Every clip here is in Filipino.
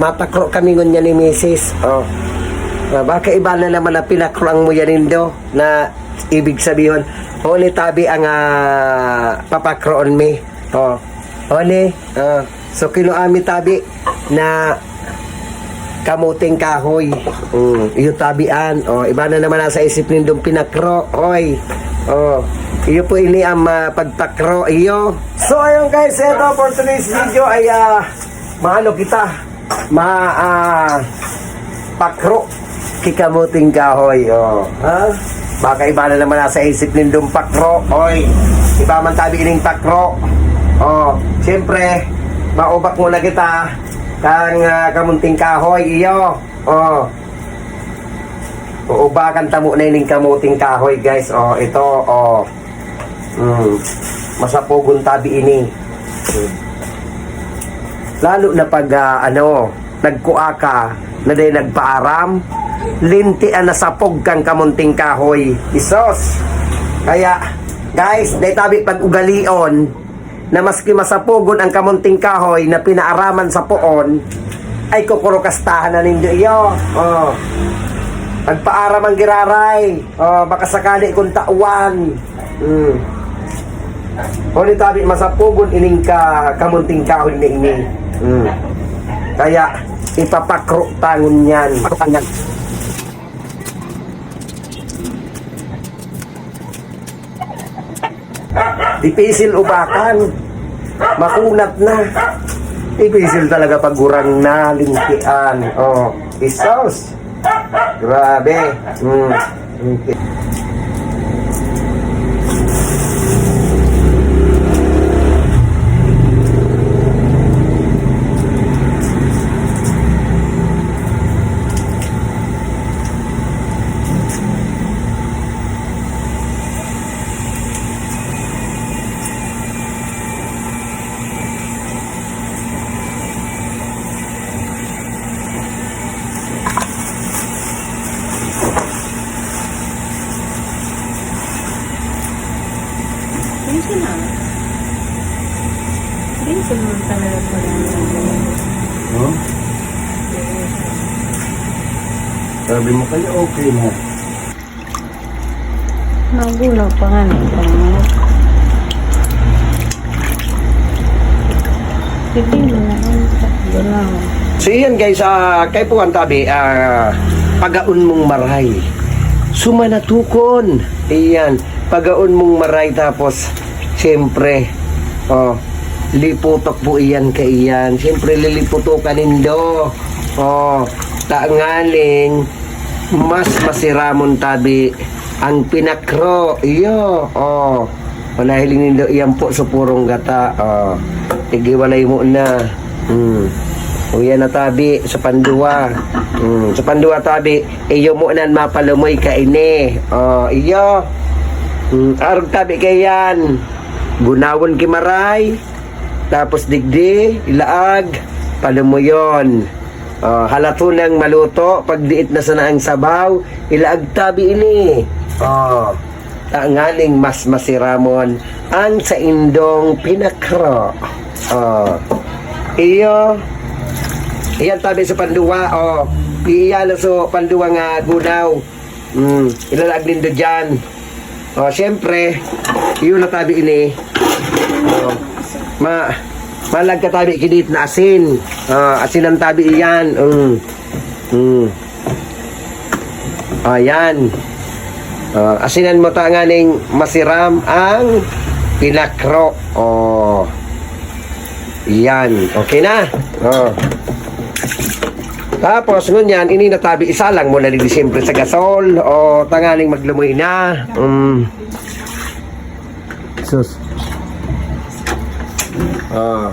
Matakro kami ngunya ni Mrs. Oh. Ah, baka iba na naman na pinakroang mo yan indo na ibig sabihin Huli tabi ang ah, papakroon mi. Oh. Huli. ah, so kinuami tabi na kamuting kahoy. Mm, iyo tabian. Oh, iba na naman nasa isip nindong pinakro. Oy. Oh. Iyo po ini ang ah, pagpakro iyo. So ayun guys, ito for today's video ay ah, maano kita ma ah, pakro kikamuting kahoy. Oh. Ha? Baka iba na naman nasa isip nindong pakro. Oy. Iba man tabi ining pakro. Oh, siyempre, maubak muna kita kang ah, kamunting kahoy iyo. Oh. Uubakan tamo na ining kamuting kahoy, guys. Oh, ito, oh. Mm. Masapugon tabi ini. Mm. Lalo na pag ah, ano, nagkuha ka, na day nagpaaram, linti ang nasapog kang kamunting kahoy. Isos. Kaya, guys, day tabi pag ugalion, na maski masapugon ang kamunting kahoy na pinaaraman sa puon, ay kukurukastahan na ninyo iyo. Oh. Pagpaaram ang giraray. Oh, baka sakali kung tauan. Mm. Huli tabi masapugon ining ka kamunting kahoy ni ini. Mm. Kaya ipapakro tangon yan. Pakanyan. Dipisil ubakan. Makunat na. Dipisil talaga pagurang na lintian. Oh, isos. Grabe. Mm. Okay. Minsan na. Minsan mo talaga pala. Huh? Sabi mo kaya okay na. Magulo pa nga na. Parang Hindi mo na. So yan guys, ah kay Puan Tabi, ah pagaun mong maray. Sumanatukon. Iyan, pagaun mong maray tapos siyempre, oh, liputok po iyan kay iyan. Siyempre liliputokan nindo. Oh, taangaling mas masiramon tabi ang pinakro. Iyo, oh. Wala hiling nindo iyan po sa purong gata. Oh, tigiwalay mo na. Hmm. Uya na tabi sa panduwa. Mm, sa panduwa tabi, iyo mo nan mapalumoy ka ini. Oh, iyo. Mm, arog tabi kayan. Gunawon kimaray. Tapos digdi, ilaag, palumoyon. Oh, halato nang maluto, pag diit na sana ang sabaw, ilaag tabi ini. Oh, tangaling mas masiramon ang sa indong pinakro. Oh, iyo, Iyan tabi sa panduwa, oh. Iyan so panduwa nga gunaw. Mm, ilalag din do dyan. Oh, syempre, yun na tabi ini. Oh, ma, malag ka kinit na asin. Oh, asin ang tabi iyan. Mm. Mm. Ayan. Oh, asinan mo ta nga ning masiram ang pinakro. Oh. Yan. Okay na. Oh. Tapos ngunyan, ini natabi isa lang mo na di siyempre sa gasol o tangaling maglumoy na. Um, sus. Ah.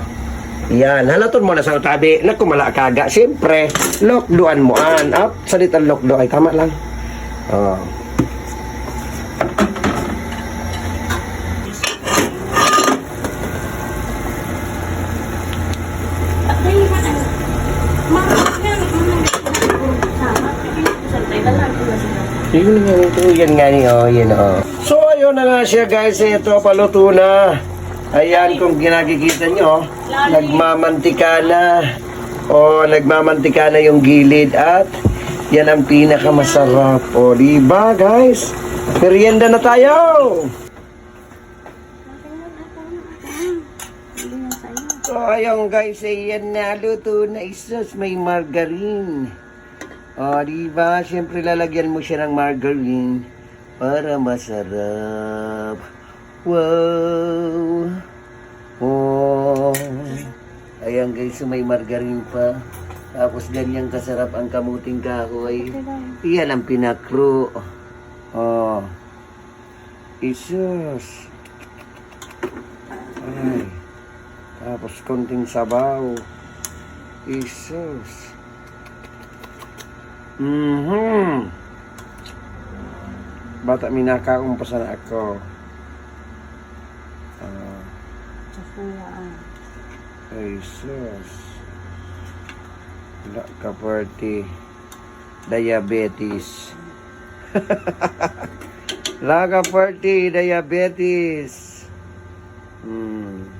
yan, halaton mo na sa tabi. Naku, mala kaga. Siyempre, lokdoan mo an. Up, salitan lokdo. Ay, tama lang. Oh. Yun nga ito, yan nga ni, oh, yan, oh. So, ayun na nga siya, guys. Ito, paluto na. Ayan, kung ginagikita nyo, nagmamantika na. O, nagmamantika na yung gilid at yan ang pinakamasarap. O, di ba guys? Merienda na tayo! So, ayun guys, eh, yan na, luto na isos, may margarine. O, di ba? Siyempre lalagyan mo siya ng margarine para masarap. Wow! Oh! Ayan guys, may margarine pa. Tapos ganyan kasarap ang kamuting kahoy. Iyan ang pinakro. Oh. Isos. Ay. Tapos konting sabaw. Isus. Mhm. Bata minakaon pa sana ako. Ah, Kasayaan. Isus. Wala ka party. Diabetes. Wala ka party. Diabetes. Hmm.